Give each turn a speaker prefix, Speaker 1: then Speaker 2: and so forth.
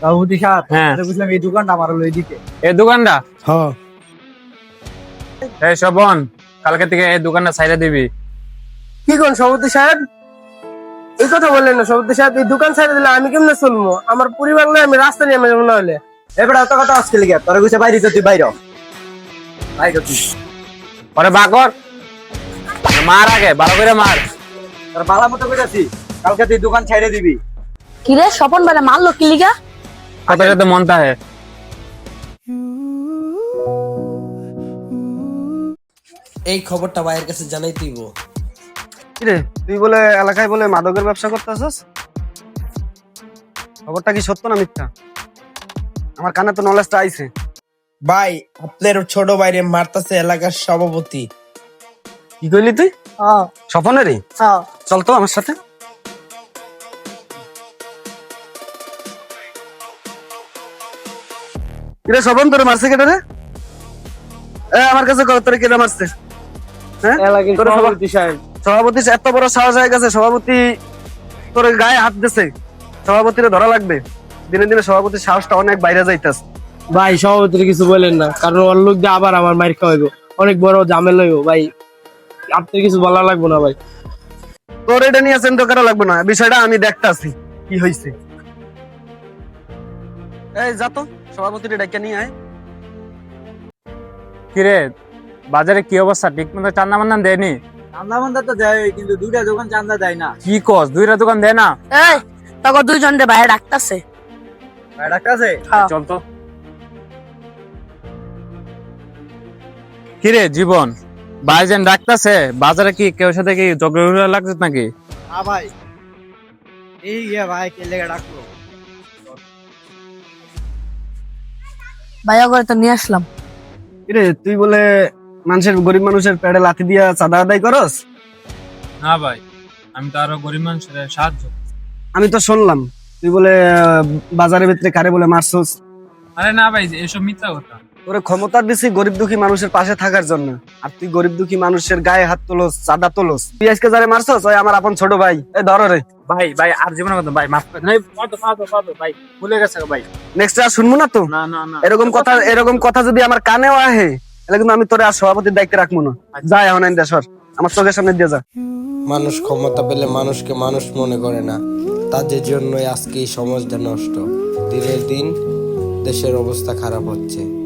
Speaker 1: সভাপতি সাহেব
Speaker 2: হ্যাঁ।
Speaker 1: বুঝলাম এই দোকানটা আমার হলো এইদিকে
Speaker 2: এই দোকানটা?
Speaker 1: হ্যাঁ।
Speaker 2: এই শোভন কালকে থেকে এই দোকানটা সাইডে দিবি।
Speaker 3: কি কোন সভাপতি সাহেব? এই কথা বললেন না সভাপতি সাহেব এই দোকান ছেড়ে দিলে আমি কেমনে চলবো? আমার পরিবার নয় আমি রাস্তা নিয়ে যাব না হলে।
Speaker 1: এবার এত কথা আজকে লিগে তোরা বুঝে বাইরে তো তুই বাইরে। বাইরে তুই।
Speaker 2: পরে বাকর মার আগে ভালো করে মার।
Speaker 1: তোর বালা মতো কইতাছি কালকে তুই দোকান ছেড়ে দিবি।
Speaker 4: কিরে স্বপন বেলা মারলো কি লিগা?
Speaker 2: কথা তো মনটা হে
Speaker 5: এই খবরটা ভাইয়ের কাছে জানাই দিব
Speaker 3: কিরে তুই বলে এলাকায় বলে মাদকের ব্যবসা করতেছস? খবরটা কি সত্য না মিথ্যা? আমার কানে তো নলেজটা আইছে।
Speaker 5: ভাই আপনার ছোট ভাইরে মারতাছে এলাকার সভাপতি।
Speaker 3: কি কইলি তুই?
Speaker 4: হ্যাঁ
Speaker 3: স্বপনেরই?
Speaker 4: হ্যাঁ
Speaker 3: চল তো আমার সাথে। কিরে স্বপন তোর মারছে কেটে রে? আমার কাছে কত তোরে কেটে মারছে? হ্যাঁ? সভাপতি সাহেব। সভাপতি এত বড় সাহস হয়ে গেছে সভাপতি তোর গায়ে হাত দিছে। সভাপতিরে ধরা লাগবে। দিনে দিনে সভাপতির সাহসটা অনেক বাইরে যাইতাছে।
Speaker 6: ভাই সভাপতির কিছু বলেন না কারণ ওর লোক দিয়ে আবার আমার মাইর খাওয়াইব। অনেক বড় ঝামেলা হইব ভাই। আপনার কিছু বলা লাগবে না ভাই।
Speaker 3: তোর এটা নিয়ে চিন্তা করা লাগবে না। বিষয়টা আমি দেখতাছি কি হইছে। এই যা তো সভাপতির ডাইকা নিয়ে আয়।
Speaker 2: কিরে বাজারে কি অবস্থা? ঠিক মতো চান্দা মান্দা দেয়নি?
Speaker 1: চান্দা মান্দা তো দেয় কিন্তু দুইটা দোকান চান্দা দেয় না।
Speaker 2: কি কস দুইটা দোকান দেয় না?
Speaker 4: এই তখন দুইজন রে বাইরে ডাকতাছে।
Speaker 1: ভাই আছে
Speaker 2: চল তো। কিরে জীবন বাইজন ডাকতাছে বাজারে কি কেউ সাথে কি ঝগড়া লাগছে নাকি?
Speaker 1: হ্যাঁ ভাই। এই ভাই কে লেগে ডাকলো?
Speaker 4: ভাইয়া করে তো নিয়ে আসলাম।
Speaker 3: কিরে তুই বলে মানুষের গরিব মানুষের পেড়ে লাথি দিয়া চাঁদা আদায় করস?
Speaker 2: না ভাই আমি তো আরও গরিব মানুষের সাহায্য
Speaker 3: আমি তো শুনলাম তুই বলে বাজারের ভিতরে কারে বলে মারছস?
Speaker 2: আরে না ভাই এসব মিথ্যা কথা।
Speaker 3: তোরে ক্ষমতা দিছি গরিব দুঃখী মানুষের পাশে থাকার জন্য আর তুই গরিব দুঃখী মানুষের গায়ে হাত তোলস চাঁদা তোলস। তুই আজকে যারে মারছস ওই আমার আপন ছোট ভাই। এই ধরো রে।
Speaker 2: ভাই ভাই আর কথা ভাই মাফ করে নাই কত কত কত ভাই ভুলে গেছে ভাই।
Speaker 3: নেক্সট আর শুনব না তো?
Speaker 2: না না না।
Speaker 3: এরকম কথা এরকম কথা যদি আমার কানেও আহে তাহলে কিন্তু আমি তোরে আর সভাপতির দায়িত্বে রাখব না। যা এখন আইন দেশর আমার চোখের সামনে দিয়ে যা।
Speaker 5: মানুষ ক্ষমতা পেলে মানুষকে মানুষ মনে করে না। তাদের জন্যই আজকে এই সমাজটা নষ্ট। দিনের দিন দেশের অবস্থা খারাপ হচ্ছে।